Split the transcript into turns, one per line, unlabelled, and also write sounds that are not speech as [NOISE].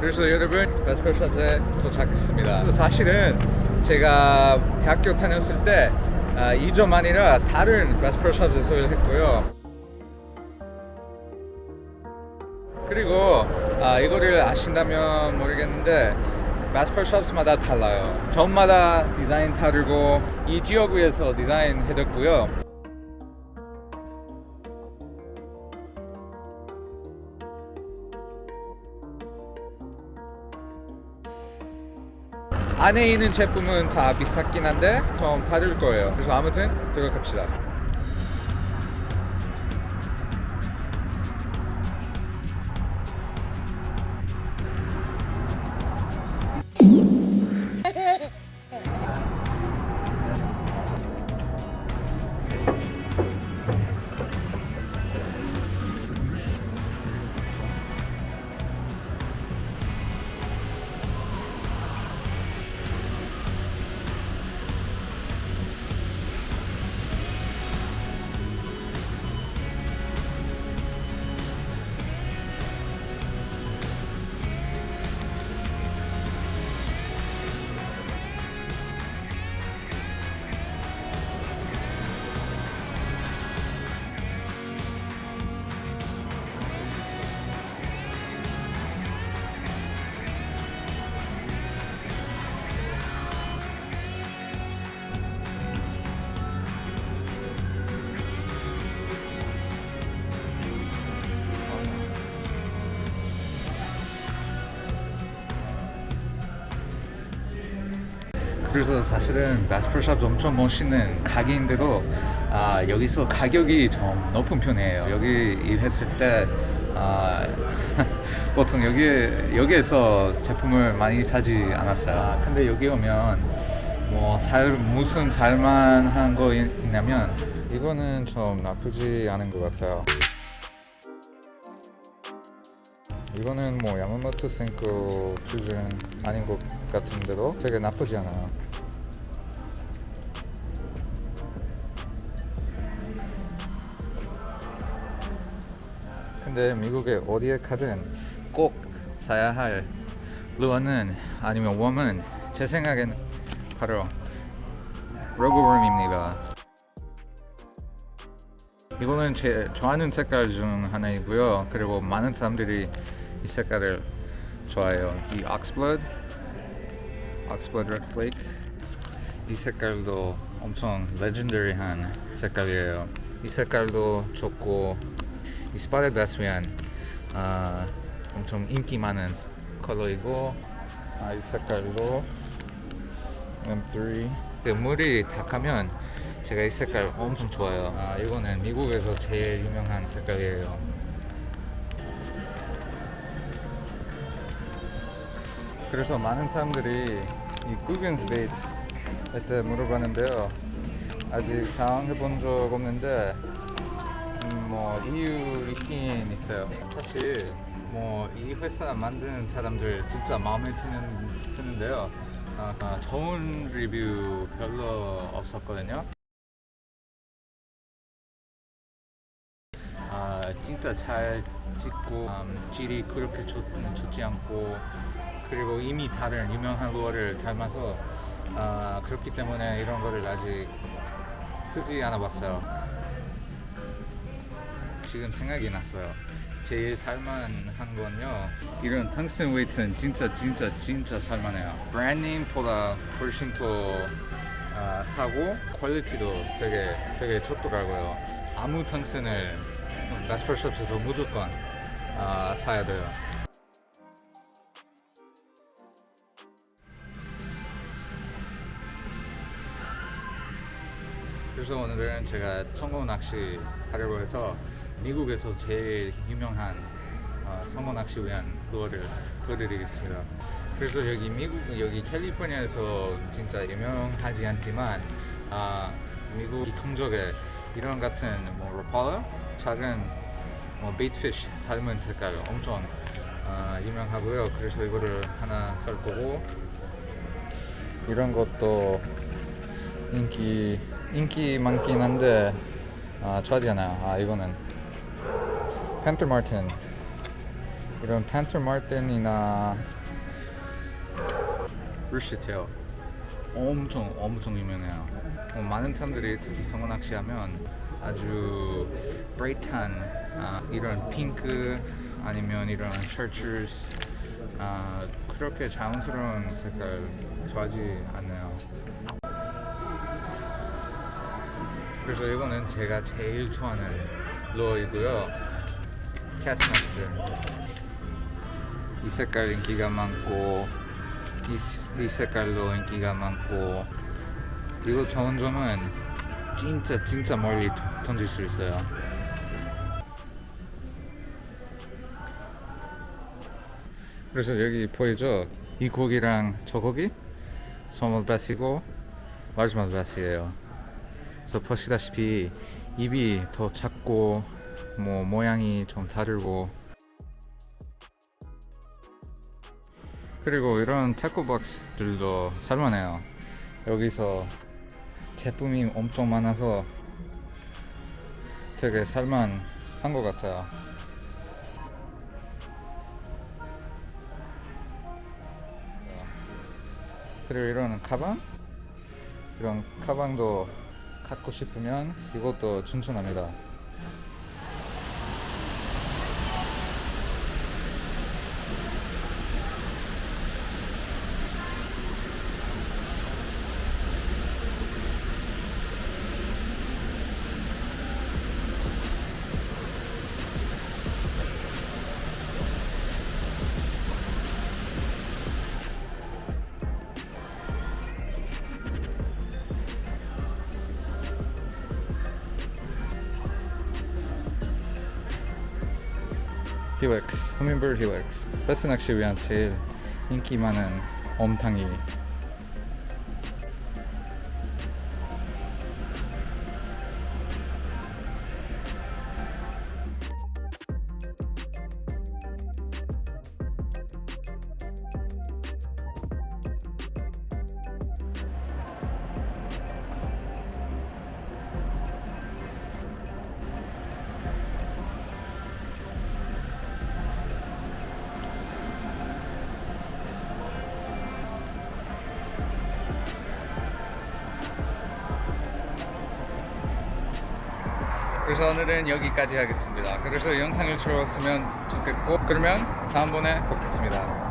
그래서 여러분 베스퍼샵에 도착했습니다. 사실은 제가 대학교 다녔을 때 아, 2점 아니라 다른 베스퍼샵에서 일했고요. 그리고 아, 이거를 아신다면 모르겠는데 베스퍼샵마다 달라요. 점마다 디자인 다르고 이 지역에서 디자인 해뒀고요. 안에 있는 제품은 다 비슷하긴 한데 좀 다를 거예요. 그래서 아무튼 들어갑시다. 그래서 사실은 마스프샵 엄청 멋있는 가게인데도 아, 여기서 가격이 좀 높은 편이에요. 여기 일했을 때 아, [LAUGHS] 보통 여기 여기에서 제품을 많이 사지 않았어요. 아, 근데 여기 오면 뭐 살 무슨 살만한 거 있- 있냐면 이거는 좀 나쁘지 않은 것 같아요. 이거는 뭐 야마모토 생코 수준 아닌 것 같은데도 되게 나쁘지 않아요. 근데 미국에 어디에 가든 꼭 사야 할 루어는 아니면 웜은 제 생각엔 바로 로그웜입니다. 이거는 제 좋아하는 색깔 중 하나이고요. 그리고 많은 사람들이 이 색깔을 좋아해요. 이 Oxblood, Oxblood Red 이 색깔도 엄청 레전더리한 색깔이에요. 이 색깔도 좋고 이 Spotted Baswian 아, 엄청 인기 많은 컬러이고 아, 이 색깔도 M3 그 물이 탁하면 제가 이 색깔 엄청 좋아요. 아, 이거는 미국에서 제일 유명한 색깔이에요. 그래서 많은 사람들이 이 구겐 스 베이트 때 물어봤는데요. 아직 사용해 본 적 없는데 음, 뭐 이유 있긴 있어요. 사실 뭐 이 회사 만드는 사람들 진짜 마음에 드는 드는데요. 아, 아, 좋은 리뷰 별로 없었거든요. 아 진짜 잘 찍고 음, 질이 그렇게 좋, 좋지 않고 그리고 이미 다른 유명한 거를 닮아서 아, 그렇기 때문에 이런 거를 아직 쓰지 않아 봤어요. 지금 생각이 났어요. 제일 살만한 건요. 이런 탕슨 웨이트는 진짜 진짜 진짜 살만해요. 브랜드님보다 훨씬 더 아, 사고 퀄리티도 되게 되게 좋더라고요. 아무 탕슨을 마스퍼숍에서 무조건 아, 사야 돼요. 그래서 오늘은 제가 성공 낚시 하려고 해서 미국에서 제일 유명한 어, 성공 낚시 위한 루어를 보여드리겠습니다. 그래서 여기 미국 여기 캘리포니아에서 진짜 유명하지 않지만 아, 미국 이 통적에 이런 같은 뭐 로팔러 작은 뭐 베이트피쉬 닮은 색깔 엄청 아, 유명하고요. 그래서 이거를 하나 살 거고 이런 것도 인기 인기 많긴 한데 아 좌지하나요? 아 이거는 팬터 마틴 이런 팬터 마틴이나 루시테요 엄청 엄청 유명해요. 어, 많은 사람들이 특히 성어 낚시하면 아주 브레이트한 아, 이런 핑크 아니면 이런 셔츠스 아, 그렇게 자연스러운 색깔 좋아하지 않나요. 그래서 이거는 제가 제일 좋아하는 루어이고요 캐스마스 이 색깔 인기가 많고 이, 스- 이 색깔도 인기가 많고. 이거 좋은 점은 진짜 진짜 멀리 던- 던질 수 있어요. 그래서 여기 보이죠? 이 고기랑 저 고기? 베스이고 라지마 베스예요. 그래서 보시다시피 입이 더 작고 뭐 모양이 좀 다르고. 그리고 이런 타코박스들도 살만해요. 여기서 제품이 엄청 많아서 되게 살만한 것 같아요. 그리고 이런 가방? 이런 가방도 갖고 싶으면 이것도 추천합니다 히웩스, 허밍버드 히웩스 베스 낚시 위한 제일 인기 많은 엄탕이 그래서 오늘은 여기까지 하겠습니다. 그래서 영상을 즐거웠으면 좋겠고 그러면 다음번에 뵙겠습니다